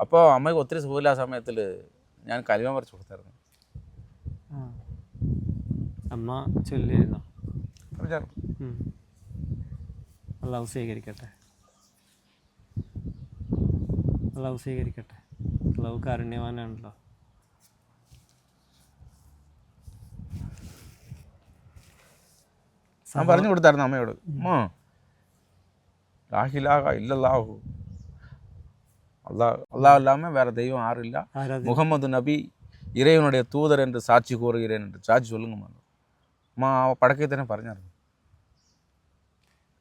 അപ്പോൾ അമ്മയ്ക്ക് ഒത്തിരി സുഖമില്ലാ സമയത്തിൽ ഞാൻ കലിമ പറിച്ചു കൊടുത്തായിരുന്നു. ആ. അമ്മ ചൊല്ലിയിരുന്നോ അള്ളാഹു സ്വീകരിക്കട്ടെ. അള്ളാഹു സ്വീകരിക്കട്ടെ. അള്ളാഹു കാരുണ്യവാനാണല്ലോ. ഞാൻ പറഞ്ഞു കൊടുത്തായിരുന്നു അമ്മയോട്. അമ്മ ലാഹിലാഹ ഇല്ലല്ലാഹു. அல்லாஹ் அல்லாஹ் இல்லாமல் வேற தெய்வம் யாரும் இல்லை ആരാധന முகமது நபி இறைவனுடைய தூதர் என்று சாட்சி கூறுகிறேன் என்று சாட்சி சொல்லுங்கம்மா அம்மா அவ படக்கை தானே പറഞ്ഞായിരുന്നു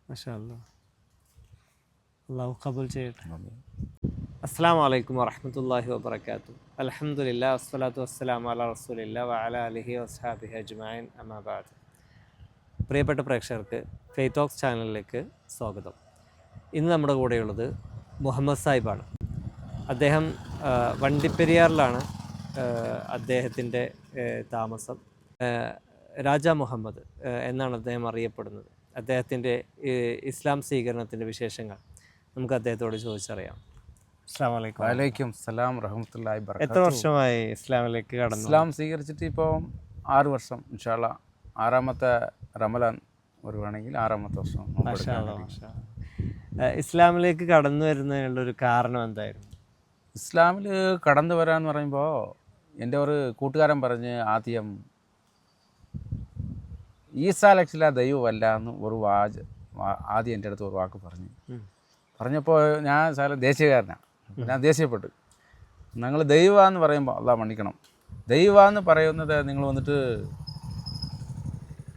മാഷാ അല്ലാ അള്ളാഹു കബൂൽ ചെയ്യട്ടെ അസ്സാം വലൈക്കും വറഹമത്തല്ലാഹി വബർക്കാത്തു അലഹമുല്ല വസ്സലാത്തു വസ്സലാം അല റസൂലില്ല വഅല അലിഹി വസ്ഹാബിഹി അജ്മാൻ അമാബാദ് പ്രിയപ്പെട്ട പ്രേക്ഷകർക്ക് ഫെയ്ത്തോക്സ് ചാനലിലേക്ക് സ്വാഗതം ഇന്ന് നമ്മുടെ കൂടെയുള്ളത് മുഹമ്മദ് സാഹിബാണ് അദ്ദേഹം വണ്ടിപ്പെരിയാറിലാണ് അദ്ദേഹത്തിന്റെ താമസം. രാജ മുഹമ്മദ് എന്നാണ് അദ്ദേഹം അറിയപ്പെടുന്നത്. അദ്ദേഹത്തിന്റെ ഇസ്ലാം സ്വീകരണത്തിന്റെ വിശേഷങ്ങൾ നമുക്ക് അദ്ദേഹത്തോട് ചോദിച്ചറിയാം. വലൈക്കും സലാം റഹമത്തുല്ലാഹി എത്ര വർഷമായി ഇസ്ലാമിലേക്ക് കടന്നു? ഇസ്ലാം സ്വീകരിച്ചിട്ട് ഇപ്പോൾ ആറ് വർഷം ഇൻഷാള്ള ആറാമത്തെ റമലാൻ വരുവാണെങ്കിൽ ആറാമത്തെ വർഷം. ഇസ്ലാമിലേക്ക് കടന്നു വരുന്നതിനുള്ള ഒരു കാരണം എന്തായിരുന്നു? ഇസ്ലാമിൽ കടന്നു വരാമെന്ന് പറയുമ്പോൾ എന്റെ ഒരു കൂട്ടുകാരൻ പറഞ്ഞ് ആദ്യം ഈസാ ലക്ഷില ദൈവമല്ല എന്ന് ഒരു വാച ആദ്യം എന്റെ അടുത്ത് ഒരു വാക്ക് പറഞ്ഞു. പറഞ്ഞപ്പോൾ ഞാൻ സാല ദേശീയക്കാരനാണ് ഞാൻ ദേഷ്യപ്പെട്ടു. നിങ്ങൾ ദൈവമെന്ന് പറയുമ്പോൾ അതാ മണ്ണിക്കണം. ദൈവമെന്ന് പറയുന്നത് നിങ്ങൾ വന്നിട്ട്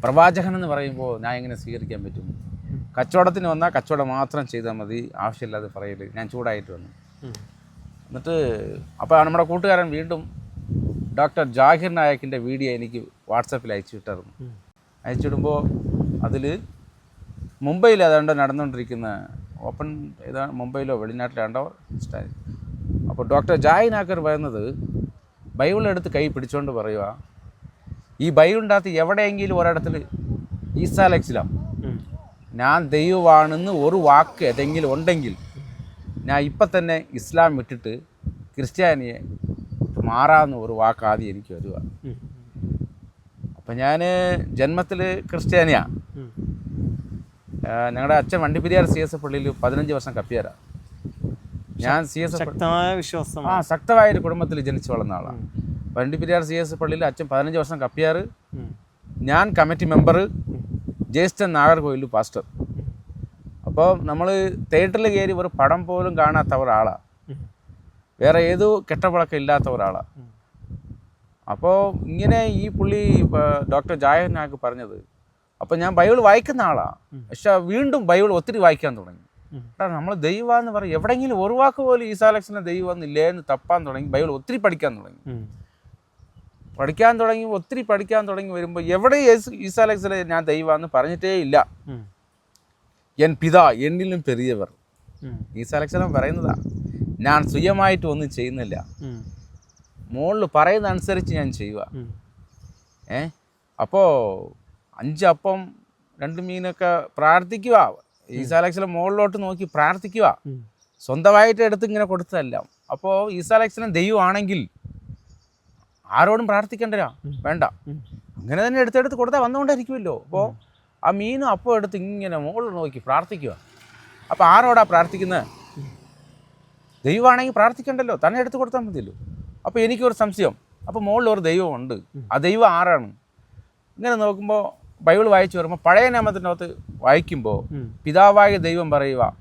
പ്രവാചകൻ എന്ന് പറയുമ്പോൾ ഞാൻ എങ്ങനെ സ്വീകരിക്കാൻ പറ്റും? കച്ചവടത്തിന് വന്നാൽ കച്ചവടം മാത്രം ചെയ്താൽ മതി. ആവശ്യമില്ലാതെ പറയൽ. ഞാൻ ചൂടായിട്ട് വന്നു. എന്നിട്ട് അപ്പോൾ നമ്മുടെ കൂട്ടുകാരൻ വീണ്ടും ഡോക്ടർ ജാഹിർ നായക്കിന്റെ വീഡിയോ എനിക്ക് വാട്സപ്പിൽ അയച്ചു വിട്ടായിരുന്നു. അയച്ചിടുമ്പോൾ അതിൽ മുംബൈയിൽ ഏതാണ്ട് നടന്നുകൊണ്ടിരിക്കുന്ന ഓപ്പൺ ഏതാണ് മുംബൈയിലോ വെളിനാട്ടിലാണ്ടോ അപ്പോൾ ഡോക്ടർ ജായ് നാക്കർ പറയുന്നത് ബൈബിൾ എടുത്ത് കൈ പിടിച്ചുകൊണ്ട് പറയുക ഈ ബൈബിളിന്റെ എവിടെയെങ്കിലും ഒരിടത്തിൽ ഈസാലക്സിലാം ഞാൻ ദൈവമാണെന്ന് ഒരു വാക്ക് ഏതെങ്കിലും ഉണ്ടെങ്കിൽ ഞാൻ ഇപ്പം തന്നെ ഇസ്ലാം വിട്ടിട്ട് ക്രിസ്ത്യാനിയെ മാറാമെന്ന് ഒരു വാക്ക് ആദ്യം എനിക്ക് വരിക. അപ്പം ഞാൻ ജന്മത്തിൽ ക്രിസ്ത്യാനിയാണ് ഞങ്ങളുടെ അച്ഛൻ വണ്ടിപ്പെരിയാർ സി എസ് പള്ളിയിൽ പതിനഞ്ച് വർഷം കപ്പിയാരാ. ഞാൻ സി എസ് വിശ്വാസം. ആ ശക്തമായ ഒരു കുടുംബത്തിൽ ജനിച്ചു വളർന്ന ആളാണ് വണ്ടിപ്പെരിയാർ സി എസ് പള്ളിയിൽ അച്ഛൻ പതിനഞ്ച് വർഷം കപ്പിയാർ ഞാൻ കമ്മിറ്റി മെമ്പർ ജ്യേഷ്ഠൻ നാഗർകോവിൽ പാസ്റ്റർ. അപ്പോൾ നമ്മൾ തിയേറ്ററിൽ കയറി ഒരു പടം പോലും കാണാത്ത ഒരാളാണ്. വേറെ ഏത് കെട്ടപ്പഴക്കം ഇല്ലാത്ത ഒരാളാണ്. അപ്പോൾ ഇങ്ങനെ ഈ പുള്ളി ഡോക്ടർ ജായനാക്ക് പറഞ്ഞത് അപ്പം ഞാൻ ബൈബിൾ വായിക്കുന്ന ആളാണ് പക്ഷേ വീണ്ടും ബൈബിൾ ഒത്തിരി വായിക്കാൻ തുടങ്ങി കേട്ടോ നമ്മൾ ദൈവമെന്ന് പറയും എവിടെയെങ്കിലും ഒരു വാക്ക് പോലും ഈസാലക്സിനെ ദൈവമെന്നില്ലേ എന്ന് തപ്പാൻ തുടങ്ങി ബൈബിൾ ഒത്തിരി പഠിക്കാൻ തുടങ്ങി. പഠിക്കാൻ തുടങ്ങി ഒത്തിരി പഠിക്കാൻ തുടങ്ങി വരുമ്പോൾ എവിടെ ഈസാലക്സിലെ ഞാൻ ദൈവമെന്ന് പറഞ്ഞിട്ടേ ഇല്ല. എൻ പിതാ എന്നിലും പെരിയവർ. ഈസാലക്സനം പറയുന്നതാ ഞാൻ സ്വയമായിട്ട് ഒന്നും ചെയ്യുന്നില്ല. മുകളിൽ പറയുന്ന അനുസരിച്ച് ഞാൻ ചെയ്യുക. ഏ? അപ്പോൾ അഞ്ചപ്പം രണ്ട് മീനൊക്കെ പ്രാർത്ഥിക്കുക ഈസാലക്സിലെ മുകളിലോട്ട് നോക്കി പ്രാർത്ഥിക്കുക സ്വന്തമായിട്ട് എടുത്ത് ഇങ്ങനെ കൊടുത്തതല്ല. അപ്പോൾ ഈസാലക്സിനെ ദൈവമാണെങ്കിൽ ആരോടും പ്രാർത്ഥിക്കണ്ടരാ വേണ്ട. അങ്ങനെ തന്നെ എടുത്തെടുത്ത് കൊടുത്താൽ വന്നുകൊണ്ടിരിക്കുമല്ലോ അപ്പോൾ ആ മീനും അപ്പോൾ എടുത്ത് ഇങ്ങനെ മുകളിൽ നോക്കി പ്രാർത്ഥിക്കുക അപ്പോൾ ആരോടാ പ്രാർത്ഥിക്കുന്നത് ദൈവമാണെങ്കിൽ പ്രാർത്ഥിക്കണ്ടല്ലോ. തന്നെ എടുത്തു കൊടുത്താൽ മതിയല്ലോ. അപ്പോൾ എനിക്കൊരു സംശയം. അപ്പോൾ മുകളിൽ ഒരു ദൈവമുണ്ട് ആ ദൈവം ആരാണ്? ഇങ്ങനെ നോക്കുമ്പോൾ ബൈബിൾ വായിച്ചു വരുമ്പോൾ പഴയ നിയമത്തിന്റെ അകത്ത് വായിക്കുമ്പോൾ പിതാവായ ദൈവം പറയുക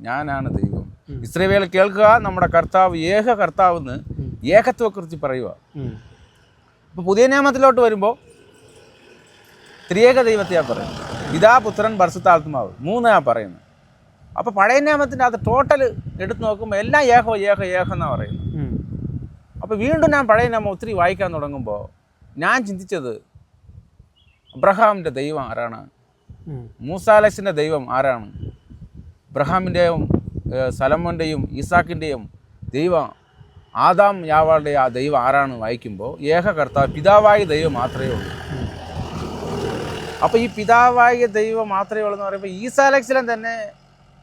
ഞാനാണ് ദൈവം. ഇസ്രേവേല കേൾക്കുക നമ്മുടെ കർത്താവ് ഏക കർത്താവ് എന്ന് ഏകത്വക്കുറിച്ച് പറയുക. അപ്പോൾ പുതിയ നിയമത്തിലോട്ട് വരുമ്പോൾ ത്രിയേക ദൈവത്തെയാണ് പറയുന്നത്. പിതാ പുത്രൻ പരിശുദ്ധാത്മാവ്. മൂന്നാണ് പറയുന്നത്. അപ്പോൾ പഴയ നിയമത്തിന്റെ അത് ടോട്ടൽ എടുത്തു നോക്കുമ്പോൾ എല്ലാം ഏഹോ ഏഹോ ഏഹോ എന്നാണ് പറയുന്നത്. അപ്പോൾ വീണ്ടും ഞാൻ പഴയ നിയമം ഒത്തിരി വായിക്കാൻ തുടങ്ങുമ്പോൾ ഞാൻ ചിന്തിച്ചത് അബ്രഹാമിന്റെ ദൈവം ആരാണ്. മൂസാലസിന്റെ ദൈവം ആരാണ്? അബ്രഹാമിന്റെയും സലമോന്റെയും ഈസാക്കിന്റെയും ദൈവം ആദാം യാവാളുടെ ആ ദൈവം ആരാണ് വായിക്കുമ്പോൾ ഏക കർത്താവ് പിതാവായ ദൈവം മാത്രമേ ഉള്ളൂ. അപ്പോൾ ഈ പിതാവായ ദൈവം മാത്രമേ ഉള്ളൂ എന്ന് പറയുമ്പോൾ ഈസാലക്സിലും തന്നെ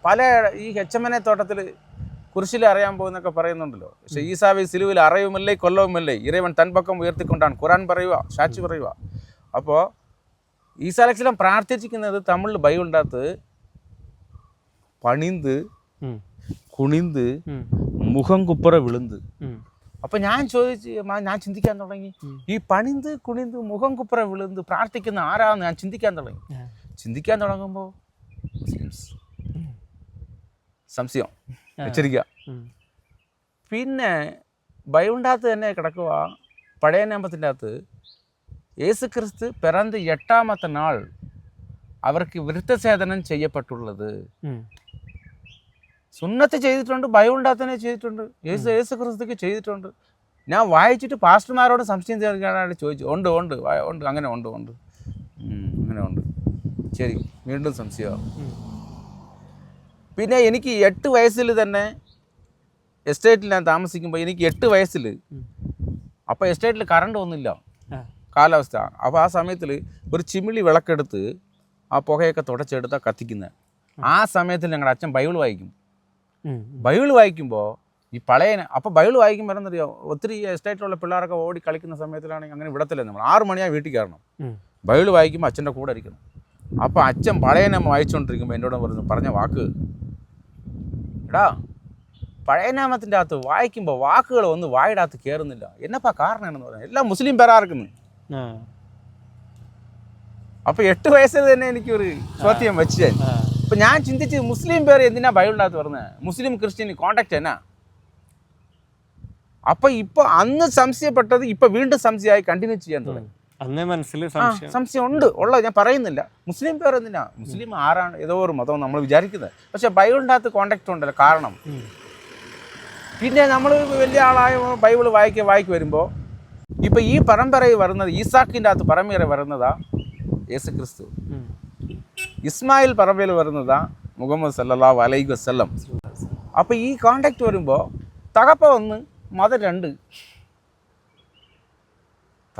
പല ഈ ഹെച്ചമനെ തോട്ടത്തിൽ കുരിശിൽ അറിയാൻ പോകുന്നൊക്കെ പറയുന്നുണ്ടല്ലോ പക്ഷേ ഈസാവി സിലുവിൽ അറിയുമില്ലേ കൊല്ലവുമില്ലേ ഇറവൻ തൻ പക്കം ഉയർത്തിക്കൊണ്ടാണ് ഖുറാൻ പറയുക സാക്ഷി പറയുക അപ്പോൾ ഈസാ അലക്സിലം പ്രാർത്ഥിച്ചിരിക്കുന്നത് തമിഴിൽ ബൈബിളിന്റെ പണിന്ത്. കുണിന്ത്. മുഖം കുപ്പറ വിളുന്ത്. അപ്പം ഞാൻ ചോദിച്ച് ഞാൻ ചിന്തിക്കാൻ തുടങ്ങി ഈ പണിന്ത് കുണിന്ത് മുഖം കുപ്പറ വിളുന്ത് പ്രാർത്ഥിക്കുന്ന ആരാന്ന് ഞാൻ ചിന്തിക്കാൻ തുടങ്ങി ചിന്തിക്കാൻ തുടങ്ങുമ്പോൾ മുസ്ലിംസ്. സംശയം. വെച്ചിരിക്കുക പിന്നെ ബൈബിളിന്റെ അകത്ത് തന്നെ കിടക്കുക പഴയ നിയമത്തിന്റെ അകത്ത് യേസു ക്രിസ്തു പിറന്ന് എട്ടാമത്തെ നാൾ അവർക്ക് വൃത്തസേദനം ചെയ്യപ്പെട്ടുള്ളത്. സുന്നത്ത് ചെയ്തിട്ടുണ്ട് ബൈബിളിന്റെ അകത്ത് തന്നെ ചെയ്തിട്ടുണ്ട്. യേസു യേസു ക്രിസ്തുക്ക് ചെയ്തിട്ടുണ്ട്. ഞാൻ വായിച്ചിട്ട് പാസ്റ്റർമാരോട് സംശയം തീർക്കാനായിട്ട് ചോദിച്ചു. ഉണ്ട് ഉണ്ട് ഉണ്ട് അങ്ങനെ ഉണ്ട് ഉണ്ട്. അങ്ങനെ ഉണ്ട്. ശരി വീണ്ടും സംശയമാണ് ഉം. പിന്നെ എനിക്ക് എട്ട് വയസ്സിൽ തന്നെ എസ്റ്റേറ്റിൽ ഞാൻ താമസിക്കുമ്പോൾ എനിക്ക് എട്ട് വയസ്സിൽ. അപ്പോൾ എസ്റ്റേറ്റിൽ കറണ്ട് ഒന്നുമില്ല. കാലാവസ്ഥ. അപ്പോൾ ആ സമയത്തിൽ ഒരു ചിമിളി വിളക്കെടുത്ത് ആ പുകയൊക്കെ തുടച്ചെടുത്താൽ കത്തിക്കുന്നത് ആ സമയത്തിൽ ഞങ്ങളുടെ അച്ഛൻ ബൈബിൾ വായിക്കും. ബൈബിൾ വായിക്കുമ്പോൾ ഈ പഴയ അപ്പോൾ ബൈബിൾ വായിക്കുമ്പോൾ എന്നറിയാം ഒത്തിരി എസ്റ്റേറ്റിലുള്ള പിള്ളേരൊക്കെ ഓടി കളിക്കുന്ന സമയത്തിലാണെങ്കിൽ അങ്ങനെ വിടത്തില്ല നമ്മൾ ആറ് മണിയാണ് വീട്ടിൽ കയറണം. ബൈബിൾ വായിക്കുമ്പോൾ അച്ഛന്റെ കൂടെ ഇരിക്കണം. അപ്പോൾ അച്ഛൻ പഴയനെ വായിച്ചുകൊണ്ടിരിക്കുമ്പോൾ എന്നോട് പറഞ്ഞു പറഞ്ഞ വാക്ക് എടാ പഴയ നാമത്തിന്റെ അകത്ത് വായിക്കുമ്പോൾ വാക്കുകൾ ഒന്ന് വായുടെ അകത്ത് കയറുന്നില്ല എന്നപ്പാ കാരണം എന്ന് പറഞ്ഞു എല്ലാം മുസ്ലിം പേരാർക്കുന്നു. അപ്പൊ എട്ട് വയസ്സിൽ തന്നെ എനിക്കൊരു ചോദ്യം വെച്ച്. അപ്പൊ ഞാൻ ചിന്തിച്ച് മുസ്ലിം പേര് എന്തിനാ ബൈബിളിന്റെ അകത്ത് പറഞ്ഞത് മുസ്ലിം ക്രിസ്ത്യൻ കോണ്ടാക്ട് എന്നാ? അപ്പം ഇപ്പോൾ അന്ന് സംശയപ്പെട്ടത് ഇപ്പം വീണ്ടും സംശയമായി കണ്ടിന്യൂ ചെയ്യാൻ തുടങ്ങി. അന്നേ മനസ്സിൽ ആ, സംശയം ഉണ്ട് ഉള്ളത് ഞാൻ പറയുന്നില്ല. മുസ്ലിം പേർ എന്തിനാ? മുസ്ലിം ആരാണ്? ഏതോ ഒരു മതം നമ്മൾ വിചാരിക്കുന്നത്. പക്ഷെ ബൈബിളിന്റെ അകത്ത് കോണ്ടാക്ട് ഉണ്ടല്ലോ കാരണം. പിന്നെ നമ്മൾ വലിയ ആളായ ബൈബിൾ വായിക്കുക വായിക്ക് വരുമ്പോൾ ഇപ്പം ഈ പരമ്പരയിൽ വരുന്നത് ഈസാക്കിന്റെ അകത്ത് പരമ്പര വരുന്നതാ യേസു ക്രിസ്തു ഇസ്മായിൽ പറമ്പയിൽ വരുന്നതാ മുഹമ്മദ് സല്ലാ അലൈഹി വസല്ലം. അപ്പോൾ ഈ കോണ്ടാക്ട് വരുമ്പോൾ തകപ്പ ഒന്ന് മതം രണ്ട്.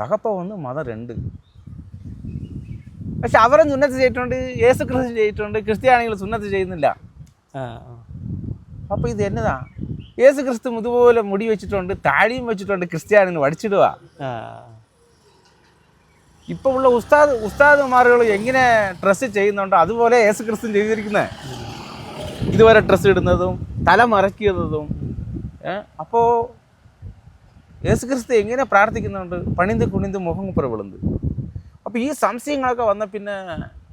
തകപ്പ ഒന്ന് മതം രണ്ട്. പക്ഷെ അവരെ സുന്നത്ത് ചെയ്തിട്ടുണ്ട് യേസു ക്രിസ്തു ചെയ്തിട്ടുണ്ട് ക്രിസ്ത്യാനികൾ സുന്നത്ത് ചെയ്യുന്നില്ല. അപ്പോൾ ഇത് എന്നതാ? യേസു ക്രിസ്തു ഇതുപോലെ മുടി വെച്ചിട്ടുണ്ട് താടിയും വെച്ചിട്ടുണ്ട് ക്രിസ്ത്യാനിന്ന് വടിച്ചിടുക. ഇപ്പോൾ ഉള്ള ഉസ്താദ് ഉസ്താദുമാരുകൾ എങ്ങനെ ഡ്രസ്സ് ചെയ്യുന്നുണ്ടോ അതുപോലെ യേസു ക്രിസ്തു ചെയ്തിരിക്കുന്നത് ഇതുവരെ ഡ്രസ്സ് ഇടുന്നതും തല മറക്കുന്നതും അപ്പോൾ യേസു ക്രിസ്തു എങ്ങനെ പ്രാർത്ഥിക്കുന്നുണ്ട് പണിന്ത് കുണിന്ത് മുഖം കുപ്പുറ വിളുന്ത് അപ്പോൾ ഈ സംശയങ്ങളൊക്കെ വന്ന പിന്നെ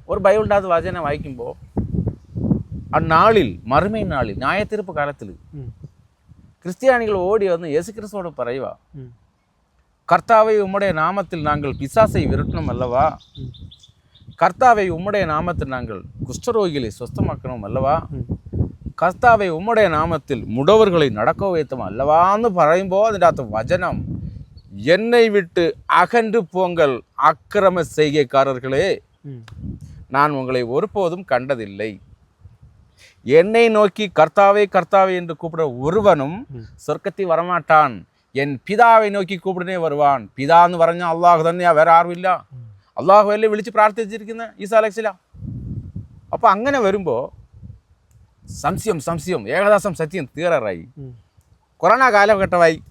ഒരു ബൈബിളിൻ്റെ അത് വചനം വായിക്കുമ്പോൾ ആ നാളിൽ മറുമൈ നാളിൽ ന്യായത്തീർപ്പ് കാലത്തിൽ ഉം. ക്രിസ്ത്യാനികൾ ഓടി വന്ന് യേസു ക്രിസ്തുവോട് പറയുക ഉം. கர்த்தாவை உம்முடைய நாமத்தில் நாங்கள் பிசாசை விரட்டணும் அல்லவா ഉം. கர்த்தாவை உம்முடைய நாமத்தில் நாங்கள் குஷ்டரோகிகளை சுஸ்தமாக்கணும் அல்லவா ഉം. കർത്താവെ ഉമ്മയുടെ നാമത്തിൽ മുടവുകളെ നടക്ക വയ്ത്തും അല്ലവാന്ന് പറയുമ്പോൾ അതിന്റെ അകത്ത് വചനം. എന്നെ വിട്ട് അകണ്ടു പോങ്കൽ അക്രമ செய்கைக்காரர்களே നാൻ உங்களை ഒരുപോതും കണ്ടതില്ല? എന്നെ നോക്കി കർത്താവേ കർത്താവേ എന്ന് കൂപ്പിട ഒരുവനും சொர்க்கத்தை വരമാട്ടാൻ എൻ പിതാവെ നോക്കി കൂപ്പിടനെ വരുവാൻ. പിതാ എന്ന് പറഞ്ഞാൽ അള്ളാഹു തന്നെയാ വേറെ ആരുമില്ല. അള്ളാഹു അല്ലേ വിളിച്ച് പ്രാർത്ഥിച്ചിരിക്കുന്നത് ഈ സാലക്സില അപ്പോൾ അങ്ങനെ വരുമ്പോൾ സംശയം സംശയം. ഏകദാസം സത്യം തീരാറായി. കൊറോണ കാലഘട്ടമായി.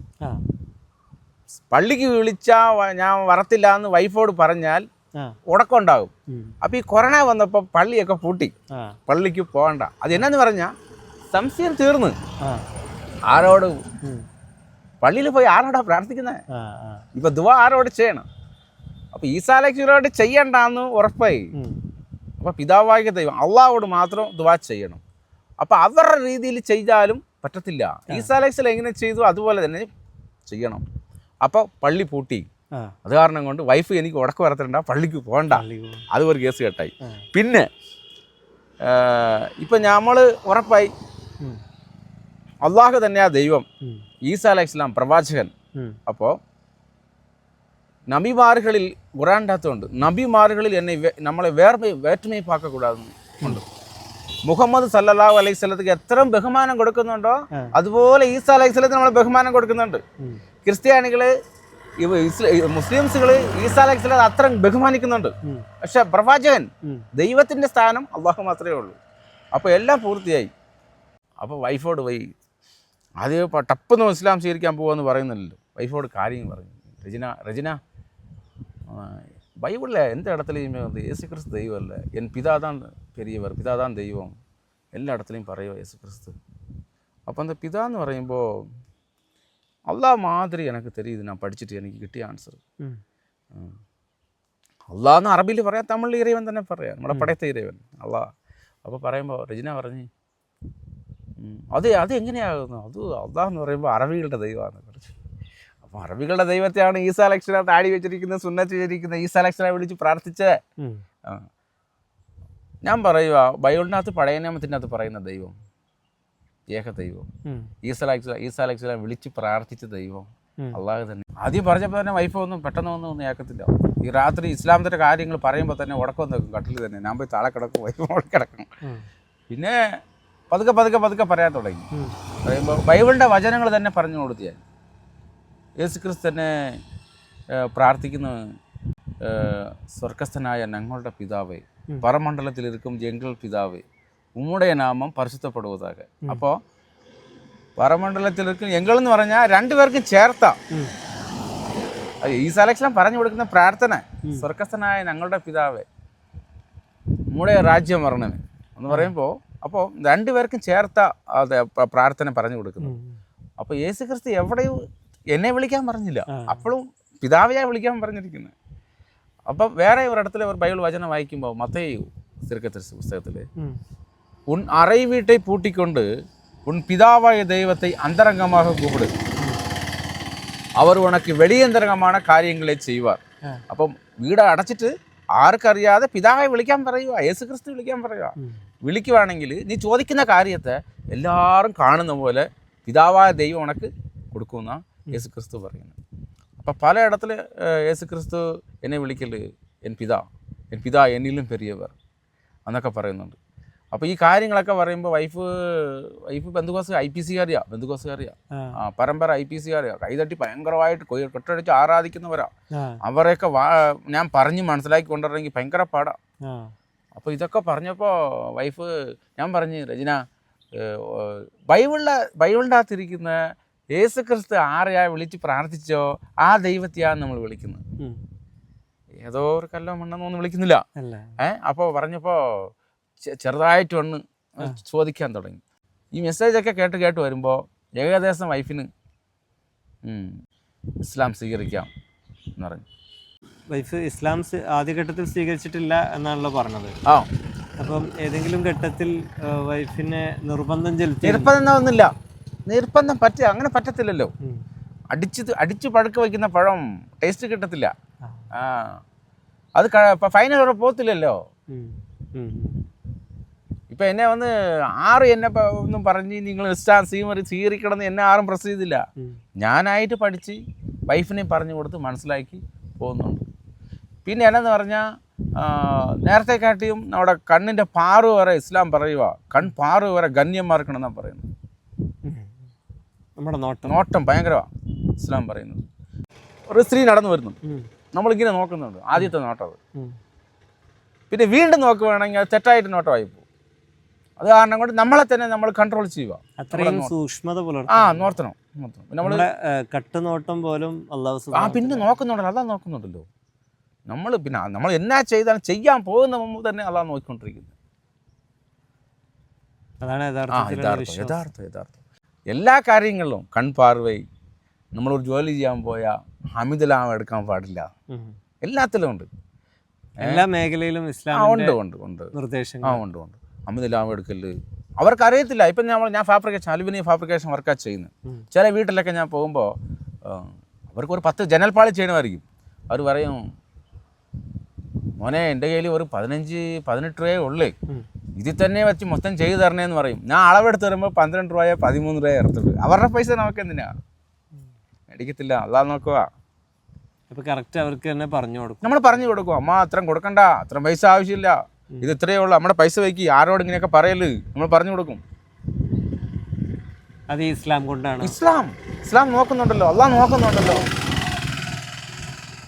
പള്ളിക്ക് വിളിച്ചാൽ ഞാൻ വരത്തില്ല എന്ന് വൈഫോട് പറഞ്ഞാൽ. ഉടക്കമുണ്ടാകും അപ്പോൾ ഈ കൊറോണ വന്നപ്പോൾ പള്ളിയൊക്കെ പൂട്ടി. പള്ളിക്ക് പോകണ്ട. അത് എന്നാന്ന് പറഞ്ഞാൽ സംശയം തീർന്ന്. ആരോട്? പള്ളിയിൽ പോയി ആരോടാ പ്രാർത്ഥിക്കുന്നത്. ഇപ്പൊ ദുവ ആരോട് ചെയ്യണം? അപ്പൊ ഈസാലോട് ചെയ്യണ്ടെന്ന് ഉറപ്പായി. അപ്പൊ പിതാവായ ദൈവം അള്ളാഹോട് മാത്രം ദുവ ചെയ്യണം. അപ്പോൾ അവരുടെ രീതിയിൽ ചെയ്താലും പറ്റത്തില്ല. ഈസ എങ്ങനെ ചെയ്തു അതുപോലെ തന്നെ ചെയ്യണം. അപ്പോൾ പള്ളി പൂട്ടി. അത് കാരണം കൊണ്ട് വൈഫ് എനിക്ക് ഉടക്ക് വരത്തിണ്ട പള്ളിക്ക് പോകണ്ട. അത് ഒരു കേസ് കേട്ടായി പിന്നെ ഇപ്പം നമ്മൾ ഉറപ്പായി. അള്ളാഹു തന്നെയാ ദൈവം ഈസ അലൈഹി ഇസ്ലാം പ്രവാചകൻ അപ്പോൾ നബിമാരുകളിൽ ഉറാണ്ടാത്തതുകൊണ്ട് നബിമാറുകളിൽ നബിമാരുകളിൽ എന്നെ നമ്മളെ വേർമേ വേറ്റുമേ പാക്കക്കൂടാതെ കൊണ്ട് മുഹമ്മദ് സല്ലല്ലാഹു അലൈഹി സ്വലത്തേക്ക് എത്ര ബഹുമാനം കൊടുക്കുന്നുണ്ടോ? അതുപോലെ ഈസ അലൈഹി സ്വലത്തിന് നമ്മൾ ബഹുമാനം കൊടുക്കുന്നുണ്ട്. ക്രിസ്ത്യാനികൾ മുസ്ലിംസുകൾ ഈസ അലൈഹി സ്വലത്ത് അത്ര ബഹുമാനിക്കുന്നുണ്ട്. പക്ഷെ പ്രവാചകൻ ദൈവത്തിന്റെ സ്ഥാനം അള്ളാഹു മാത്രമേ ഉള്ളൂ. അപ്പോൾ എല്ലാം പൂർത്തിയായി. അപ്പോൾ വൈഫോട് പോയി ആദ്യം ഇപ്പോൾ ടപ്പെന്ന് ഇസ്ലാം സ്വീകരിക്കാൻ പോകുമെന്ന് പറയുന്നില്ലല്ലോ. വൈഫോട് കാര്യം പറഞ്ഞു. രജന രജന பைபிளில் எந்த இடத்துலையுமே வந்து இயேசு கிறிஸ்து தெய்வம் இல்லை என் பிதா தான் பெரியவர் பிதா தான் தெய்வம் எல்லா இடத்துலையும் பறையும் இயேசு கிறிஸ்து அப்போ அந்த பிதான்னு പറയുമ്പോൾ அல்லாஹ் மாதிரி எனக்கு தெரியுது நான் படிச்சுட்டு எனக்கு കിട്ടിയ ആൻസർ ഉം. അള്ളാന്ന് അറബിയിൽ പറയാം തമിഴിൽ ഇറവൻ തന്നെ പറയാം നമ്മുടെ പടയത്തെ ഇറവൻ അള്ളാഹ് അപ്പോൾ പറയുമ്പോൾ രജന പറഞ്ഞ് ഉം, അത് അത് എങ്ങനെയാകുന്നു അത് അള്ളാഹ് എന്ന് പറയുമ്പോൾ അറബികളുടെ ദൈവമാണ് കുറച്ച് അപ്പോൾ അറബികളുടെ ദൈവത്തെയാണ് ഈ അലക്ഷന താടി വെച്ചിരിക്കുന്നത് സുന്നത്ത് വെച്ചിരിക്കുന്നത് ഈ അലക്ഷനെ വിളിച്ച് പ്രാർത്ഥിച്ചേ ഞാൻ പറയുക ബൈബിളിനകത്ത് പഴയ നിയമത്തിന്റെ അകത്ത് പറയുന്ന ദൈവം ഏക ദൈവം. ഈസലാക്സ ഈസലാക്സല ഈസാലക്സല വിളിച്ച് പ്രാർത്ഥിച്ച ദൈവം. അള്ളാഹു തന്നെ. ആദ്യം പറഞ്ഞപ്പോൾ തന്നെ വൈഫ് ഒന്നും പെട്ടെന്ന് ഒന്നും ഒന്നും ഏക്കത്തില്ല. ഈ രാത്രി ഇസ്ലാമത്തിന്റെ കാര്യങ്ങൾ പറയുമ്പോൾ തന്നെ ഉടക്കം നിൽക്കും കട്ടിൽ തന്നെ. ഞാൻ പോയി താളെ കിടക്കും വൈഫ് മുകളിൽ കിടക്കും. പിന്നെ പതുക്കെ പതുക്കെ പതുക്കെ പറയാൻ തുടങ്ങി. പറയുമ്പോൾ ബൈബിളിന്റെ വചനങ്ങൾ തന്നെ പറഞ്ഞു കൊടുത്തു ഞാൻ. യേശുക്രിസ്തനെ പ്രാർത്ഥിക്കുന്ന സ്വർഗസ്ഥനായ ഞങ്ങളുടെ പിതാവേ പരമണ്ഡലത്തിലിരിക്കും എങ്കിൽ പിതാവേ ഉമ്മുടെ നാമം പരിശുദ്ധപ്പെടുവതാകെ. അപ്പോൾ പരമണ്ഡലത്തിലിരിക്കും എങ്കിളെന്ന് പറഞ്ഞാൽ രണ്ടുപേർക്കും ചേർത്താം. ഈ സെലക്ഷൻ പറഞ്ഞു കൊടുക്കുന്ന പ്രാർത്ഥന സ്വർഗസ്ഥനായ ഞങ്ങളുടെ പിതാവേ നമ്മുടെ രാജ്യം വരണമേ എന്ന് പറയുമ്പോൾ അപ്പോൾ രണ്ടുപേർക്കും ചേർത്ത പ്രാർത്ഥന പറഞ്ഞു കൊടുക്കുന്നു. അപ്പോൾ യേശുക്രിസ്തു എവിടെയും എന്നെ വിളിക്കാൻ പറഞ്ഞില്ല. അപ്പോഴും പിതാവിനെ വിളിക്കാൻ പറഞ്ഞിരിക്കുന്നത് അപ്പം വേറെ ഒരിടത്തിൽ അവർ ബൈബിൾ വചനം വായിക്കുമ്പോൾ മത്തയോ തിരുക്കത്തിരി പുസ്തകത്തിൽ. ഉൻ അറൈ വീട്ടെ പൂട്ടിക്കൊണ്ട് ഉൻ പിതാവായ ദൈവത്തെ അന്തരംഗമാക കൂപ്പിട്. അവർ ഉണക്ക് വെളിയന്തരംഗമാണ് കാര്യങ്ങളെ ചെയ്യുവാർ. അപ്പം വീട് അടച്ചിട്ട് ആർക്കറിയാതെ പിതാവെ വിളിക്കാൻ പറയുക യേശു ക്രിസ്തു വിളിക്കാൻ പറയുക. വിളിക്കുവാണെങ്കിൽ നീ ചോദിക്കുന്ന കാര്യത്തെ എല്ലാവരും കാണുന്ന പോലെ പിതാവായ ദൈവം ഉണക്ക് കൊടുക്കുന്ന. യേശു ക്രിസ്തു പറയുന്നത് അപ്പം പലയിടത്തിൽ യേശു ക്രിസ്തു എന്നെ വിളിക്കൽ എൻ പിതാ എൻ പിതാ എന്നിലും പെരിയവർ എന്നൊക്കെ പറയുന്നുണ്ട് അപ്പോൾ ഈ കാര്യങ്ങളൊക്കെ പറയുമ്പോൾ വൈഫ് വൈഫ് ബന്ധുക്കോസ് ഐ പി സിക്കാരിയാ ബന്ധുക്കോസുകാരിയാ ആ. ആ പരമ്പര ഐ പി സിക്കാരിയാ കൈതട്ടി ഭയങ്കരമായിട്ട് കൊട്ടടിച്ച് ആരാധിക്കുന്നവരാ. അവരെയൊക്കെ വാ ഞാൻ പറഞ്ഞ് മനസ്സിലാക്കി കൊണ്ടുവരണമെങ്കിൽ ഭയങ്കര പാടാ. അപ്പോൾ ഇതൊക്കെ പറഞ്ഞപ്പോൾ വൈഫ് ഞാൻ പറഞ്ഞ് രജന ബൈബിളിലെ ബൈബിളിന്റെ അകത്തിരിക്കുന്ന യേശു ക്രിസ്തു ആരെയാ വിളിച്ച് പ്രാർത്ഥിച്ചോ ആ ദൈവത്തെയാണ് നമ്മൾ വിളിക്കുന്നത്. ഏതോ ഒരു കല്ലോ മണ്ണെന്നോ ഒന്നും വിളിക്കുന്നില്ല. ഏ അപ്പോൾ പറഞ്ഞപ്പോൾ ചെറുതായിട്ട് ഒന്ന് ചോദിക്കാൻ തുടങ്ങി. ഈ മെസ്സേജൊക്കെ കേട്ട് കേട്ട് വരുമ്പോൾ ഏകദേശം വൈഫിന് ഇസ്ലാം സ്വീകരിക്കാം എന്ന് പറഞ്ഞു. വൈഫ് ഇസ്ലാം ആദ്യഘട്ടത്തിൽ സ്വീകരിച്ചിട്ടില്ല എന്നാണല്ലോ പറഞ്ഞത്. ആ. അപ്പം ഏതെങ്കിലും ഘട്ടത്തിൽ വൈഫിനെ നിർബന്ധം ചെലുത്തി നിർബന്ധമൊന്നുമില്ല നിർബന്ധം പറ്റ അങ്ങനെ പറ്റത്തില്ലല്ലോ. അടിച്ച് അടിച്ച് പഴുക്ക് വയ്ക്കുന്ന പഴം ടേസ്റ്റ് കിട്ടത്തില്ല. അത് ഫൈനൽ വരെ പോകത്തില്ലല്ലോ. ഇപ്പം എന്നെ വന്ന് ആറ് എന്നെ ഒന്നും പറഞ്ഞ് നിങ്ങൾ ഇൻസ്റ്റാ സീമറി സീറിക്കണം എന്ന് എന്നെ ആരും പ്രസ് ചെയ്തില്ല. ഞാനായിട്ട് പഠിച്ച് വൈഫിനെയും പറഞ്ഞു കൊടുത്ത് മനസ്സിലാക്കി പോകുന്നുണ്ട്. പിന്നെ എന്നാന്ന് പറഞ്ഞാൽ നേരത്തെ കാട്ടിയും നമ്മുടെ കണ്ണിന്റെ പാറു വരെ ഇസ്ലാം പറയുക കൺ പാറു വരെ ഗണ്യന്മാർക്കണമെന്നാണ് പറയുന്നത്. നമ്മുടെ നോട്ടം. നോട്ടം ഭയങ്കരമാണ് ഇസ്ലാം പറയുന്നത്. ഒരു സ്ത്രീ നടന്നു വരുന്നു. നമ്മളിങ്ങനെ നോക്കുന്നുണ്ട് ആദ്യത്തെ നോട്ടം അത്. പിന്നെ വീണ്ടും നോക്കുകയാണെങ്കിൽ അത് തെറ്റായിട്ട് നോട്ടമായി പോകും. അത് കാരണം കൊണ്ട് നമ്മളെ തന്നെ നമ്മൾ കൺട്രോൾ ചെയ്യുക. അത്രയും സൂക്ഷ്മത ആ പുലർത്തും നോർത്തണം. നോർത്തണം നമ്മൾ നമ്മുടെ ആ, കട്ടുനോട്ടം പോലും അള്ളാഹു ആ പിന്നെ നോക്കുന്നുണ്ടല്ലോ അതാ നോക്കുന്നുണ്ടല്ലോ. നമ്മൾ പിന്നെ നമ്മൾ എന്നാ ചെയ്താലും ചെയ്യാൻ പോകുന്ന മുമ്പ് തന്നെ അതാ നോക്കിക്കൊണ്ടിരിക്കുന്നത് അതാണ് ആ യഥാർത്ഥം യഥാർത്ഥം യഥാർത്ഥം. എല്ലാ കാര്യങ്ങളിലും കൺപാർവൈ നമ്മളൊരു ജോലി ചെയ്യാൻ പോയാൽ അമിതലാഭം എടുക്കാൻ പാടില്ല. എല്ലാത്തിലും ഉണ്ട്. എല്ലാ മേഖലയിലും ഇസ്ലാം ഉണ്ട് ഉണ്ട് ഉണ്ട്. നിർദ്ദേശങ്ങൾ. ആ ഉണ്ട് ഉണ്ട്. അമിതലാഭം എടുക്കൽ. അവർക്ക് അറിയത്തില്ല ഇപ്പം നമ്മൾ ഞാൻ ഫാബ്രിക്കേഷൻ അലുമിനിയം ഫാബ്രിക്കേഷൻ വർക്കാണ് ചെയ്യുന്നത്. ചില വീട്ടിലൊക്കെ ഞാൻ പോകുമ്പോൾ അവർക്ക് ഒരു പത്ത് ജനൽപ്പാളി ചെയ്യണമായിരിക്കും. അവർ പറയും മോനെ എന്റെ കയ്യിൽ ഒരു പതിനഞ്ച് പതിനെട്ട് രൂപയേ ഉള്ളേ. ഇതിൽ തന്നെ വെച്ച് മൊത്തം ചെയ്തു തരണേന്ന് പറയും. ഞാൻ അളവെടുത്ത് തരുമ്പോൾ പന്ത്രണ്ട് രൂപയോ പതിമൂന്ന് രൂപയോ ഇറത്തുള്ളൂ അവരുടെ പൈസ നമുക്ക് എന്തിനാ മേടിക്കത്തില്ല. അല്ലാ നോക്കുക അപ്പൊ കറക്റ്റ് അവർക്ക് തന്നെ പറഞ്ഞു കൊടുക്കും. നമ്മൾ പറഞ്ഞു കൊടുക്കും. അമ്മ അത്രയും കൊടുക്കണ്ട. അത്ര പൈസ ആവശ്യമില്ല. ഇത് ഇത്രയേ ഉള്ളൂ. നമ്മുടെ പൈസ വയ്ക്കി. ആരോട് ഇങ്ങനെയൊക്കെ പറയൽ? നമ്മൾ പറഞ്ഞു കൊടുക്കും. അത് ഇസ്ലാം കൊണ്ടാണ്. ഇസ്ലാം. ഇസ്ലാം നോക്കുന്നുണ്ടല്ലോ. അള്ളാഹ് നോക്കുന്നുണ്ടല്ലോ.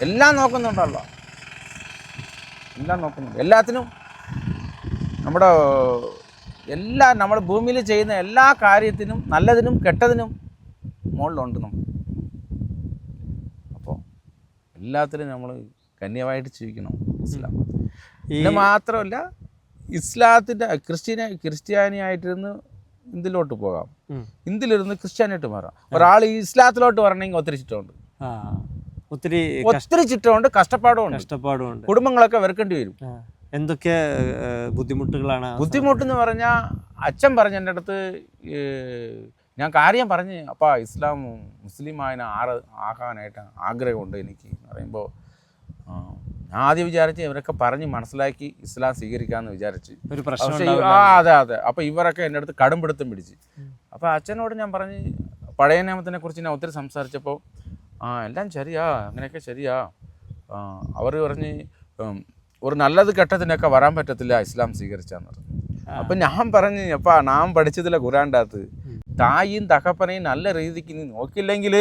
എല്ലാം നോക്കുന്നുണ്ടല്ലോ. എല്ലാം നോക്കുന്നുണ്ട്. എല്ലാത്തിനും നമ്മുടെ എല്ലാ നമ്മൾ ഭൂമിയിൽ ചെയ്യുന്ന എല്ലാ കാര്യത്തിനും നല്ലതിനും കെട്ടതിനും മുകളിലുണ്ട് നമ്മൾ. അപ്പോൾ എല്ലാത്തിനും നമ്മൾ കന്യമായിട്ട് ജീവിക്കണം. ഇസ്ലാം. ഇത് മാത്രമല്ല ഇസ്ലാത്തിന്റെ ക്രിസ്ത്യനെ ക്രിസ്ത്യാനിയായിട്ടിരുന്ന് ഇന്ത്യയിലോട്ട് പോകാം. ഇന്ത്യയിലിരുന്ന് ക്രിസ്ത്യാനിയായിട്ട് മാറാം. ഒരാൾ ഇസ്ലാത്തിലോട്ട് വരണമെങ്കിൽ ഒത്തിരി ചിട്ടമുണ്ട് ആ ഒത്തിരി ഒത്തിരി ചിട്ടമുണ്ട് കഷ്ടപ്പാടുമുണ്ട്. കഷ്ടപ്പാടുമുണ്ട്. കുടുംബങ്ങളൊക്കെ വെറുക്കേണ്ടി വരും. എന്തൊക്കെ ബുദ്ധിമുട്ടുകളാണ് ബുദ്ധിമുട്ട് എന്ന് പറഞ്ഞാൽ അച്ഛൻ പറഞ്ഞ എന്റെ അടുത്ത് ഞാൻ കാര്യം പറഞ്ഞ് അപ്പാ ഇസ്ലാം മുസ്ലിം മുസ്ലിമായ ആറ് ആകാനായിട്ട് ആഗ്രഹമുണ്ട് എനിക്ക് എന്ന് പറയുമ്പോൾ ഞാൻ ആദ്യം വിചാരിച്ച് ഇവരൊക്കെ പറഞ്ഞ് മനസ്സിലാക്കി ഇസ്ലാം സ്വീകരിക്കാമെന്ന് വിചാരിച്ച്. ഒരു പ്രശ്നം ആ അതെ അതെ. അപ്പോൾ ഇവരൊക്കെ എന്റെ അടുത്ത് കടുംപിടുത്തം പിടിച്ച്. അപ്പോൾ അച്ഛനോട് ഞാൻ പറഞ്ഞ് പഴയ നിയമത്തിനെ കുറിച്ച് ഞാൻ ഒത്തിരി സംസാരിച്ചപ്പോൾ ആ എല്ലാം ശരിയാ അങ്ങനെയൊക്കെ ശരിയാ. അവർ പറഞ്ഞ് ഒരു നല്ലത് ഘട്ടത്തിനൊക്കെ വരാൻ പറ്റത്തില്ല ഇസ്ലാം സ്വീകരിച്ചാന്ന് പറഞ്ഞു. അപ്പം ഞാൻ പറഞ്ഞു അപ്പാ നാം പഠിച്ചതിലെ ഖുറാന്റെ തായും തകപ്പനെയും നല്ല രീതിക്ക് നീ നോക്കില്ലെങ്കിൽ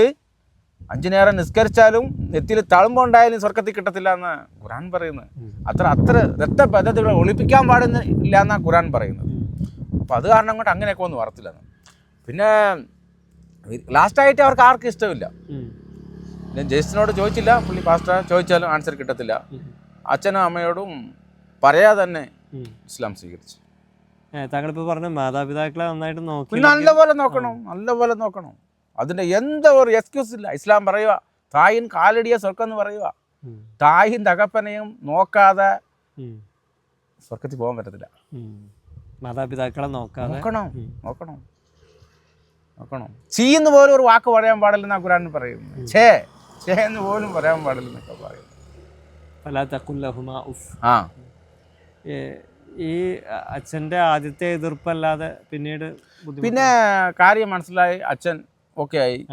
അഞ്ചു നേരം നിസ്കരിച്ചാലും നെറ്റിയിൽ തളുമ്പോ ഉണ്ടായാലും സ്വർഗത്തിൽ കിട്ടത്തില്ല എന്ന് ഖുറാൻ പറയുന്നത്. അത്ര അത്ര രക്ത പദ്ധതികളെ ഒളിപ്പിക്കാൻ പാടുന്ന ഇല്ല എന്നാണ് ഖുറാൻ പറയുന്നത്. അപ്പൊ അത് കാരണം കൊണ്ട് അങ്ങനെയൊക്കെ ഒന്നും വരത്തില്ല. പിന്നെ ലാസ്റ്റായിട്ട് അവർക്ക് ആർക്കും ഇഷ്ടമില്ല. ഞാൻ ജയ്സിനോട് ചോദിച്ചില്ല പുള്ളി പാസ്റ്റർ ചോദിച്ചാലും ആൻസർ കിട്ടത്തില്ല. അച്ഛനും അമ്മയോടും പറയാതെ തന്നെ ഇസ്ലാം സ്വീകരിച്ചു. താങ്കളിപ്പോ പറഞ്ഞ മാതാപിതാക്കളെ നന്നായിട്ട് നോക്കി നല്ലപോലെ നോക്കണം നല്ലപോലെ നോക്കണം. അതിന്റെ എന്താ ഒരു എക്സ്ക്യൂസ് ഇല്ല. ഇസ്ലാം പറയുക തായിൻ കാലടിയ സ്വർക്കം എന്ന് പറയുക തായിൻ തായും തകപ്പനെയും നോക്കാതെ സ്വർക്കത്തിൽ സ്വർഗത്തിൽ പോകാൻ പറ്റത്തില്ല. മാതാപിതാക്കളെ നോക്കാതെ. നോക്കണം ഉം. നോക്കണം ചീ എന്ന് പോലും ഒരു വാക്ക് പറയാൻ പാടില്ലെന്നാ ഖുരാൻ പറയുന്നത്. ഛേ ഛേ എന്ന് പോലും പറയാൻ പാടില്ലെന്നൊക്കെ പറയും. ഉഫ്. ആ. ഈ അച്ഛന്റെ ആദ്യത്തെ എതിർപ്പല്ലാതെ പിന്നീട് പിന്നെ കാര്യം മനസ്സിലായി അച്ഛൻ ഓക്കെ ആയി.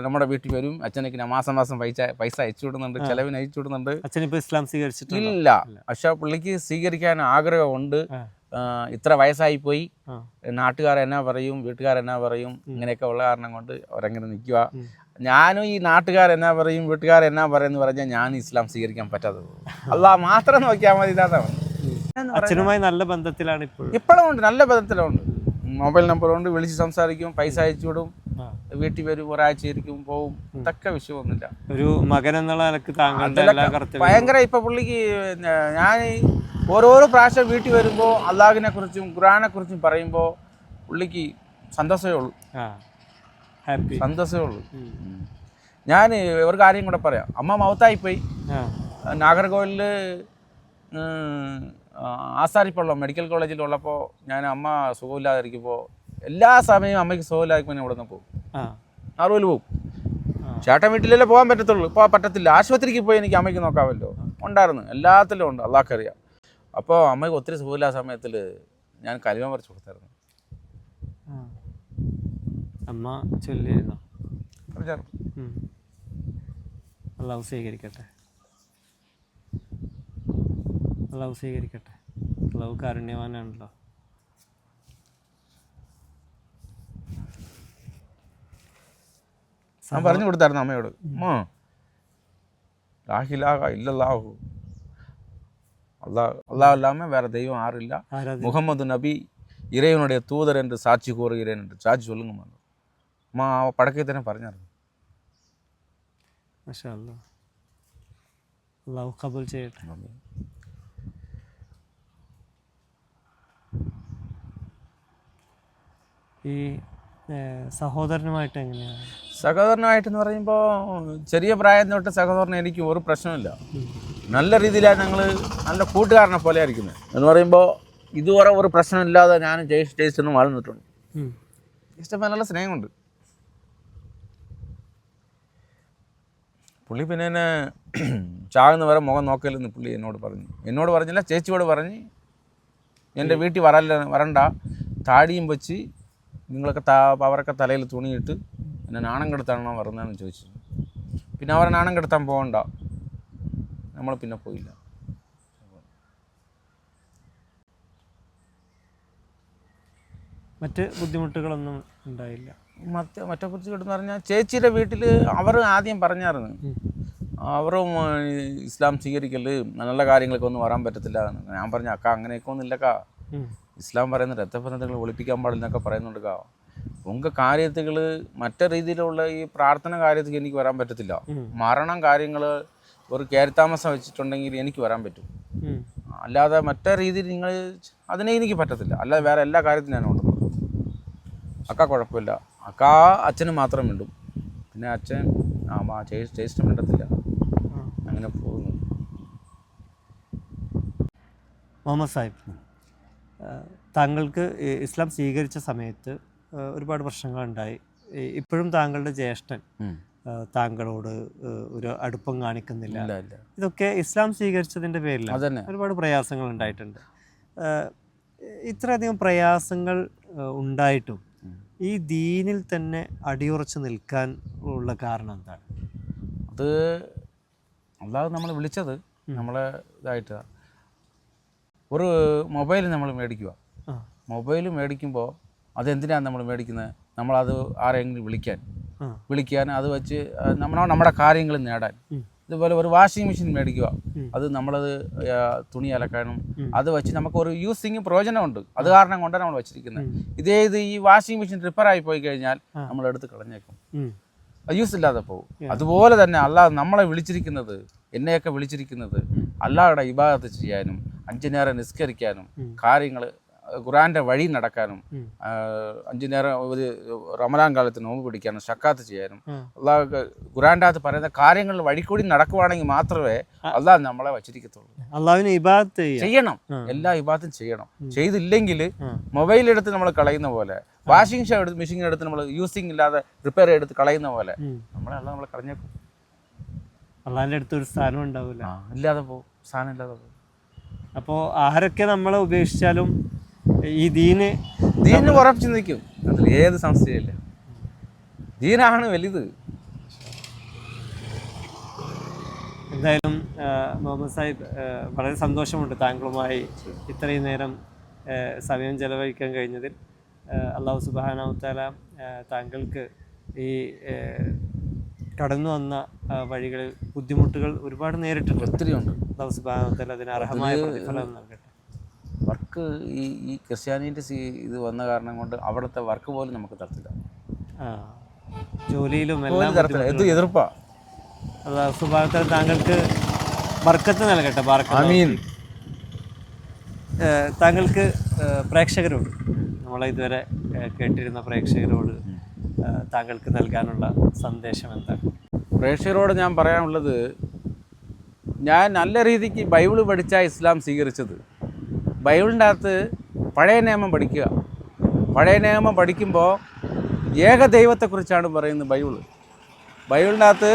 നമ്മുടെ വീട്ടിൽ വരും. അച്ഛനൊക്കെ മാസം മാസം പൈസ പൈസ അയച്ചു വിടുന്നുണ്ട് ചെലവിന് അയച്ചു വിടുന്നുണ്ട്. അച്ഛൻ ഇപ്പൊ ഇസ്ലാം സ്വീകരിച്ചിട്ടില്ല ഇല്ല. പക്ഷെ പുള്ളിക്ക് സ്വീകരിക്കാൻ ആഗ്രഹമുണ്ട്. ഇത്ര വയസ്സായി പോയി. നാട്ടുകാർ എന്നാ പറയും വീട്ടുകാർ എന്നാ പറയും ഇങ്ങനെയൊക്കെ ഉള്ള കാരണം കൊണ്ട് അവരങ്ങനെ നിൽക്കുക. ഞാനും ഈ നാട്ടുകാർ എന്നാ പറയും വീട്ടുകാർ എന്നാ പറയുമെന്ന് പറഞ്ഞാൽ ഞാൻ ഇസ്ലാം സ്വീകരിക്കാൻ പറ്റാതെ അല്ല മാത്രം നോക്കിയാൽ മതി അച്ഛനുമായി നല്ല ബന്ധത്തിലാണ് ഇപ്പോഴും. ഇപ്പോഴും ഉണ്ട് നല്ല ബന്ധത്തിലുണ്ട്. മൊബൈൽ നമ്പർ നമ്പറുണ്ട് വിളിച്ച് സംസാരിക്കും പൈസ അയച്ചു വിടും. വീട്ടിൽ വരും ഒരാഴ്ച ഇരിക്കും പോവും ഇതൊക്കെ വിഷയമൊന്നുമില്ല. ഒരു മകൻ എന്നുള്ള നിലയ്ക്ക് താങ്കളുടെ ഭയങ്കര ഇപ്പൊ പുള്ളിക്ക് ഞാൻ ഓരോരോ പ്രാവശ്യം വീട്ടിൽ വരുമ്പോ അള്ളാഹിനെ കുറിച്ചും ഖുറാനെ കുറിച്ചും പറയുമ്പോ പുള്ളിക്ക് സന്തോഷമേ ഉള്ളൂ. ഹാപ്പി സന്തോഷമേ ഉള്ളൂ. ഞാൻ ഒരു കാര്യം കൂടെ പറയാം. അമ്മ മൗത്തായി പോയി ആ നാഗർകോവിലിൽ ആസാരിപ്പള്ളം മെഡിക്കൽ കോളേജിൽ ഉള്ളപ്പോൾ ഞാൻ അമ്മ സുഖമില്ലാതിരിക്കുമ്പോൾ എല്ലാ സമയവും അമ്മയ്ക്ക് സുഖമില്ലാതിരിക്കുമ്പോൾ ഞാൻ ഇവിടെ നിന്ന് പോകും ആറുപോൽ പോകും. ചേട്ടൻ വീട്ടിലല്ലേ പോകാൻ പറ്റത്തുള്ളൂ. ഇപ്പോൾ പറ്റത്തില്ല. ആശുപത്രിക്ക് പോയി എനിക്ക് അമ്മയ്ക്ക് നോക്കാമല്ലോ. ഉണ്ടായിരുന്നു. എല്ലാത്തിലും ഉണ്ട്. അള്ളാഹ്ക്കറിയാം. അപ്പോൾ അമ്മയ്ക്ക് ഒത്തിരി സുഖമില്ലാത്ത സമയത്തിൽ ഞാൻ കലിമ പറിച്ച് കൊടുത്തായിരുന്നു. അമ്മ ചൊല്ലിയിരുന്നോ പറഞ്ഞായിരുന്നു ഉം. അള്ളാഹു സ്വീകരിക്കട്ടെ അള്ളാഹു സ്വീകരിക്കട്ടെ അള്ളാഹു കാരുണ്യവാനാണല്ലോ ഞാൻ പറഞ്ഞു കൊടുത്തായിരുന്നു അമ്മയോട് അമ്മ ലാഹിലാഹ ഇല്ലല്ലാഹു அல்லாஹ் அல்லாஹ் இல்லாமல் வேறு தெய்வம் யாரும் இல்லை ആരാധന முகமது நபி இறைவனுடைய தூதர் என்று சாட்சி கூறுகிறேன் என்று சாட்சி சொல்லுங்கம்மா మా పడకైతేనే పర్ణారు మషా అల్లా అల్లాహ్ ഈ സഹോദരനുമായിട്ട് എങ്ങനെയാണ്? സഹോദരനുമായിട്ടെന്ന് പറയുമ്പോൾ ചെറിയ പ്രായം തൊട്ട് സഹോദരൻ എനിക്ക് ഒരു പ്രശ്നമില്ല നല്ല രീതിയിലാണ് ഞങ്ങൾ നല്ല കൂട്ടുകാരനെ പോലെ ആയിരിക്കുന്നത് എന്ന് പറയുമ്പോൾ ഇതുവരെ ഒരു പ്രശ്നമില്ലാതെ ഞാൻ ജയിച്ച് ജയിച്ചൊന്നും വളർന്നിട്ടുണ്ട് ഇഷ്ടം നല്ല സ്നേഹമുണ്ട്. പുള്ളി പിന്നെ എന്നെ ചാകുന്ന വരെ മുഖം നോക്കലെന്ന് പുള്ളി എന്നോട് പറഞ്ഞു. എന്നോട് പറഞ്ഞില്ല ചേച്ചിയോട് പറഞ്ഞ് എന്റെ വീട്ടിൽ വരല്ല വരണ്ട. താടിയും വെച്ച് നിങ്ങളൊക്കെ താ അവരൊക്കെ തലയിൽ തുണിയിട്ട് എന്നെ നാണം കെടുത്താണോ വരുന്നതെന്ന് ചോദിച്ചു. പിന്നെ അവരെ നാണം കെടുത്താൻ പോകണ്ട. നമ്മൾ പിന്നെ പോയില്ല. മറ്റ് ബുദ്ധിമുട്ടുകളൊന്നും ഉണ്ടായില്ല. മറ്റേ കുറിച്ച് കിട്ടുന്ന പറഞ്ഞാൽ ചേച്ചിയുടെ വീട്ടിൽ അവർ ആദ്യം പറഞ്ഞായിരുന്നു. അവരും ഇസ്ലാം സ്വീകരിക്കൽ നല്ല കാര്യങ്ങളൊക്കെ ഒന്നും വരാൻ പറ്റത്തില്ല. ഞാൻ പറഞ്ഞു അക്ക അങ്ങനെയൊക്കെ ഒന്നും ഇല്ലക്കാ. ഇസ്ലാം പറയുന്ന രക്തബന്ധങ്ങൾ ഒളിപ്പിക്കാൻ പാടില്ലെന്നൊക്കെ പറയുന്നുണ്ട് കാ ഉങ്ക കാര്യത്തുകൾ മറ്റേ രീതിയിലുള്ള ഈ പ്രാർത്ഥന കാര്യത്തിൽ എനിക്ക് വരാൻ പറ്റത്തില്ല. മരണം കാര്യങ്ങൾ ഒരു കയറിത്താമസം വെച്ചിട്ടുണ്ടെങ്കിൽ എനിക്ക് വരാൻ പറ്റും. അല്ലാതെ മറ്റേ രീതിയിൽ നിങ്ങൾ അതിനെ എനിക്ക് പറ്റത്തില്ല. അല്ലാതെ വേറെ എല്ലാ കാര്യത്തിനും ഞാൻ കൊണ്ടുപോകും. അക്ക കുഴപ്പമില്ല. അക്ക അച്ഛന് മാത്രം മിണ്ടും. പിന്നെ അച്ഛൻ ആ ടേസ്റ്റ് മിണ്ടത്തില്ല. അങ്ങനെ പോകുന്നു. മുഹമ്മദ് സാഹിബ് താങ്കൾക്ക് ഇസ്ലാം സ്വീകരിച്ച സമയത്ത് ഒരുപാട് പ്രശ്നങ്ങളുണ്ടായി. ഇപ്പോഴും താങ്കളുടെ ജ്യേഷ്ഠൻ താങ്കളോട് ഒരു അടുപ്പം കാണിക്കുന്നില്ല. ഇതൊക്കെ ഇസ്ലാം സ്വീകരിച്ചതിന്റെ പേരിൽ ഒരുപാട് പ്രയാസങ്ങൾ ഉണ്ടായിട്ടുണ്ട്. ഇത്രയധികം പ്രയാസങ്ങൾ ഉണ്ടായിട്ടും. ഈ ദീനിൽ തന്നെ അടിയുറച്ച് നിൽക്കാൻ ഉള്ള കാരണം എന്താണ്? അത് അല്ലാതെ നമ്മൾ വിളിച്ചത് നമ്മളെ ഇതായിട്ട്. ഒരു മൊബൈൽ നമ്മൾ മേടിക്കുക മൊബൈൽ മേടിക്കുമ്പോൾ അതെന്തിനാണ് നമ്മൾ മേടിക്കുന്നത് നമ്മളത് ആരെങ്കിലും വിളിക്കാൻ. വിളിക്കാൻ അത് വെച്ച് നമ്മൾ നമ്മുടെ കാര്യങ്ങൾ നേടാൻ. ഇതുപോലെ ഒരു വാഷിംഗ് മെഷീൻ മേടിക്കുക. അത് നമ്മളത് തുണി അലക്കാനും അത് വെച്ച് നമുക്ക് ഒരു യൂസിങ് പ്രയോജനമുണ്ട്. അത് കാരണം കൊണ്ടാണ് നമ്മൾ വെച്ചിരിക്കുന്നത്. ഇതേ ഇത് ഈ വാഷിംഗ് മെഷീൻ റിപ്പയർ ആയി പോയി കഴിഞ്ഞാൽ നമ്മൾ എടുത്ത് കളഞ്ഞേക്കും. അത് യൂസ് ഇല്ലാതെ പോകും. അതുപോലെ തന്നെ അല്ലാതെ നമ്മളെ വിളിച്ചിരിക്കുന്നത് എന്നെയൊക്കെ വിളിച്ചിരിക്കുന്നത് അല്ലാതെ ഇബാദത്ത് ചെയ്യാനും അഞ്ചു നേരം നിസ്കരിക്കാനും. കാര്യങ്ങൾ ഖുറാന്റെ വഴി നടക്കാനും. അഞ്ചു നേരം ഒരു റമലാൻ കാലത്ത് നോമ്പ് പിടിക്കാനും സക്കാത്ത് ചെയ്യാനും. അള്ളാഹ് ഖുറാന്റെ അകത്ത് പറയുന്ന കാര്യങ്ങൾ വഴിക്കൂടി നടക്കുവാണെങ്കിൽ മാത്രമേ അള്ളാഹ് നമ്മളെ വച്ചിരിക്കത്തുള്ളൂ. അള്ളാഹുവിനെ ഇബാദത്ത് ചെയ്യണം. എല്ലാ ഇബാദത്തും ചെയ്യണം. ചെയ്തില്ലെങ്കിൽ. മൊബൈൽ എടുത്ത് നമ്മൾ കളയുന്ന പോലെ വാഷിംഗ് എടുത്ത് മെഷീൻ എടുത്ത് നമ്മൾ യൂസിങ് ഇല്ലാതെ റിപ്പയർ എടുത്ത് കളയുന്ന പോലെ നമ്മളെ അല്ല നമ്മളെ കളഞ്ഞേക്കും. അള്ളാഹിന്റെ അടുത്ത് ഒരു സ്ഥാനം ഉണ്ടാവില്ല ഇല്ലാതെ പോകും. സ്ഥാനം ഇല്ലാതെ പോകും. അപ്പോൾ ആരൊക്കെ നമ്മളെ ഉപേക്ഷിച്ചാലും ഈ ദീന് ദീനിന് ഉറപ്പിച്ച് നിൽക്കും. അതിൽ ഏത് സംശയമില്ല ദീനാണ് വലുത്. എന്തായാലും മുഹമ്മദ് സാഹിബ് വളരെ സന്തോഷമുണ്ട് താങ്കളുമായി ഇത്രയും നേരം സമയം ചെലവഴിക്കാൻ കഴിഞ്ഞതിൽ. അള്ളാഹു സുബാനാവത്താല താങ്കൾക്ക് ഈ കടന്നു വന്ന വഴികളിൽ ബുദ്ധിമുട്ടുകൾ ഒരുപാട് നേരിട്ടിട്ടുണ്ട്. ഒത്തിരി ഉണ്ട് അള്ളാഹു സുബാനാവത്താല അതിന് അർഹമായ പ്രതിഫലം നൽകട്ടെ. വർക്ക് ഈ ഈ ക്രിസ്ത്യാനിറ്റി ഇത് വന്ന കാരണം കൊണ്ട് അവിടുത്തെ വർക്ക് പോലും നമുക്ക് തരത്തില്ല. ജോലിയിലും എല്ലാം തരത്തില്ല. എതിർപ്പാ? സുഭാഗത്തിൽ താങ്കൾക്ക് ബർക്കത്ത് നൽകട്ടെ ബാർക്കത്ത് അമീൻ താങ്കൾക്ക് പ്രേക്ഷകരോട് നമ്മളെ ഇതുവരെ കേട്ടിരുന്ന പ്രേക്ഷകരോട് താങ്കൾക്ക് നൽകാനുള്ള സന്ദേശം എന്താണ് പ്രേക്ഷകരോട് ഞാൻ പറയാനുള്ളത് ഞാൻ നല്ല രീതിക്ക് ബൈബിൾ പഠിച്ച ഇസ്ലാം സ്വീകരിച്ചത്. ബൈബിളിന്റെ അകത്ത് പഴയ നിയമം പഠിക്കുക. പഴയ നിയമം പഠിക്കുമ്പോൾ ഏക ഏകദൈവത്തെക്കുറിച്ചാണ് പറയുന്നത് ബൈബിൾ ബൈബിളിന്റെ അകത്ത്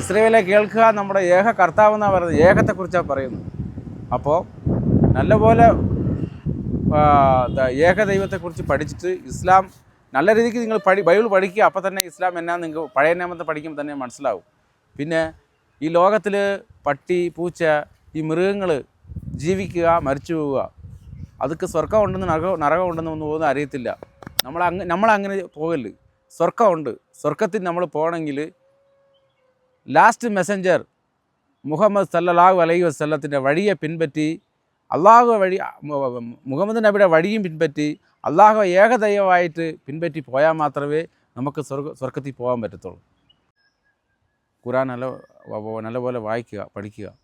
ഇസ്രയേലെ കേൾക്കുക നമ്മുടെ ഏക കർത്താവ് എന്നാണ് പറയുന്നത് ഏകത്തെക്കുറിച്ചാണ് പറയുന്നത്. അപ്പോൾ നല്ലപോലെ ഏക ദൈവത്തെക്കുറിച്ച് പഠിച്ചിട്ട് ഇസ്ലാം നല്ല രീതിക്ക് നിങ്ങൾ പഠി ബൈബിൾ പഠിക്കുക അപ്പോൾ തന്നെ ഇസ്ലാം എന്നാ നിങ്ങൾക്ക് പഴയ നിയമത്തെ പഠിക്കുമ്പോൾ തന്നെ മനസ്സിലാവും. പിന്നെ ഈ ലോകത്തിൽ പട്ടി പൂച്ച ഈ മൃഗങ്ങൾ ജീവിക്കുക മരിച്ചു പോവുക. അതൊക്കെ സ്വർഗം ഉണ്ടെന്ന് നരകം നരകം ഉണ്ടെന്ന് ഒന്നും അറിയത്തില്ല. നമ്മൾ അങ്ങ് നമ്മളങ്ങനെ പോകൽ. സ്വർഗമുണ്ട് സ്വർഗത്തിൽ നമ്മൾ പോകണമെങ്കിൽ ലാസ്റ്റ് മെസ്സഞ്ചർ മുഹമ്മദ് സല്ലാഹു അലൈഹി വസ്ലത്തിന്റെ വഴിയെ പിൻപറ്റി അള്ളാഹു വഴി മുഹമ്മദ് നബിയുടെ വഴിയും പിൻപറ്റി അള്ളാഹു ഏകദൈവമായിട്ട് പിൻപറ്റി പോയാൽ മാത്രമേ നമുക്ക് സ്വർഗ സ്വർഗത്തിൽ പോകാൻ പറ്റത്തുള്ളൂ. ഖുറാൻ നല്ല നല്ലപോലെ വായിക്കുക പഠിക്കുക.